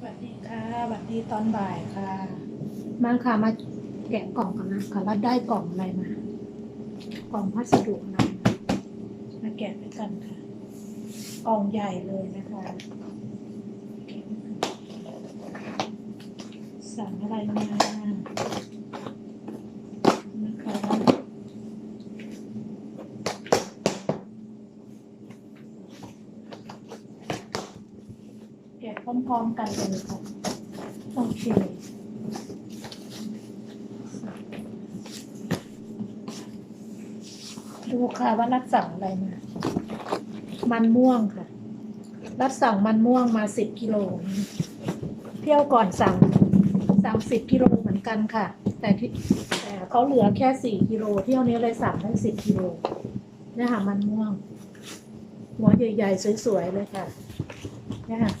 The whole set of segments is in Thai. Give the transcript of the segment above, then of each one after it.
สวัสดีค่ะสวัสดีตอนบ่ายค่ะ มาค่ะมาแกะกล่องกันนะค่ะแล้วได้กล่องอะไรมา กล่องพัสดุอะไรมามาแกะด้วยกันค่ะ กล่องใหญ่เลยนะคะสั่งอะไรมานะคะ แกะพร้อมๆกันเลยค่ะโอเคดูค่ะว่ารัดสั่งอะไรมา มันม่วงค่ะ รัดสั่งมันม่วงมาสิบกิโล เที่ยวก่อนสั่งสั่งสิบกิโลเหมือนกันค่ะ แต่ที่แต่เขาเหลือแค่สี่กิโลเที่ยวนี้เลยสั่งได้สิบกิโลเนี่ยค่ะมันม่วงหัวใหญ่ๆสวยๆเลยค่ะเนี่ยค่ะ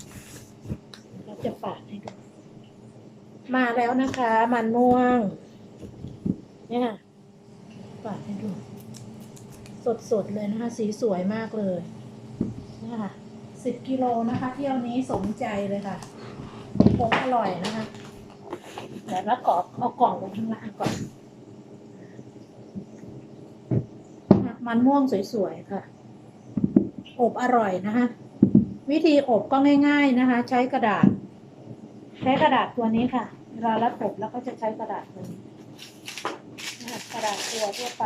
จะปาดให้ดู มาแล้วนะคะ มันม่วง เนี่ยค่ะปาดให้ดู สดๆเลยนะคะ สีสวยมากเลยนะคะสิบกิโลนะคะ เที่ยวนี้สมใจเลยค่ะคงอร่อยนะคะเดี๋ยวแล้วกรอบเอากล่องลงข้างล่างก่อน มันม่วงสวยๆค่ะ อบอร่อยนะคะ วิธีอบก็ง่าย ๆนะคะ ใช้กระดาษ ใช้กระดาษตัวนี้ค่ะเวลารับอบแล้วก็จะใช้กระดาษตัวนี้กระดาษตัวทั่วไป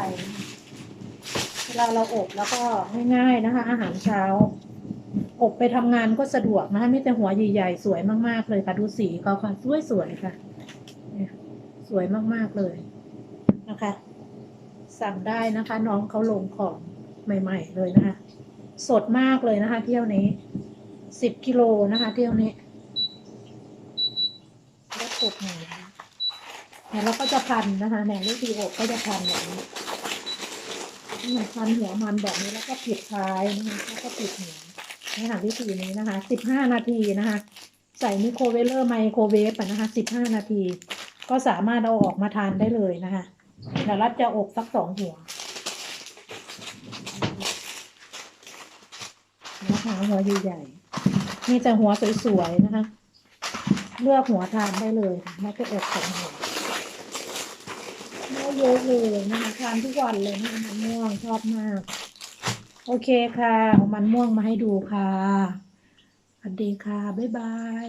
เวลาเราอบแล้วก็ง่ายๆนะคะ อาหารเช้า อบไปทำงานก็สะดวกนะคะมีแต่หัวใหญ่ๆ สวยมากๆเลยค่ะดูสีเขาค่ะสวยๆค่ะ สวยมากๆเลยนะคะ สั่งได้นะคะ น้องเขาลงของใหม่ ๆ เลยนะคะ สดมากเลยนะคะ เที่ยวนี้สิบกิโลนะคะ เที่ยวนี้ กดหน่อยนะคะเนี่ยเราก็จะพันนะคะเนี่ยวิธีอบก็จะพันแบบนี้เนี่ยพันหัวมันแบบนี้แล้วก็ปิดท้ายนะคะแล้วก็ปิดหัวนี่ค่ะวิธีนี้นะคะสิบห้านาทีนะคะ ใส่ไมโครเวฟเลอร์ไมโครเวฟนะคะสิบห้านาที ก็สามารถเอาออกมาทานได้เลยนะคะเดี๋ยวรัดจะอบสักสองหัวนะคะหัวใหญ่ๆมีแต่หัวสวยๆนะคะ เลือกหัวทานได้เลยค่ะแม่ก็อบสองหัวได้เยอะเลยนะคะทานทุกวันเลยนะคะมันม่วงชอบมาก โอเคค่ะเอามันม่วงมาให้ดูค่ะสวัสดีค่ะ บ๊ายบาย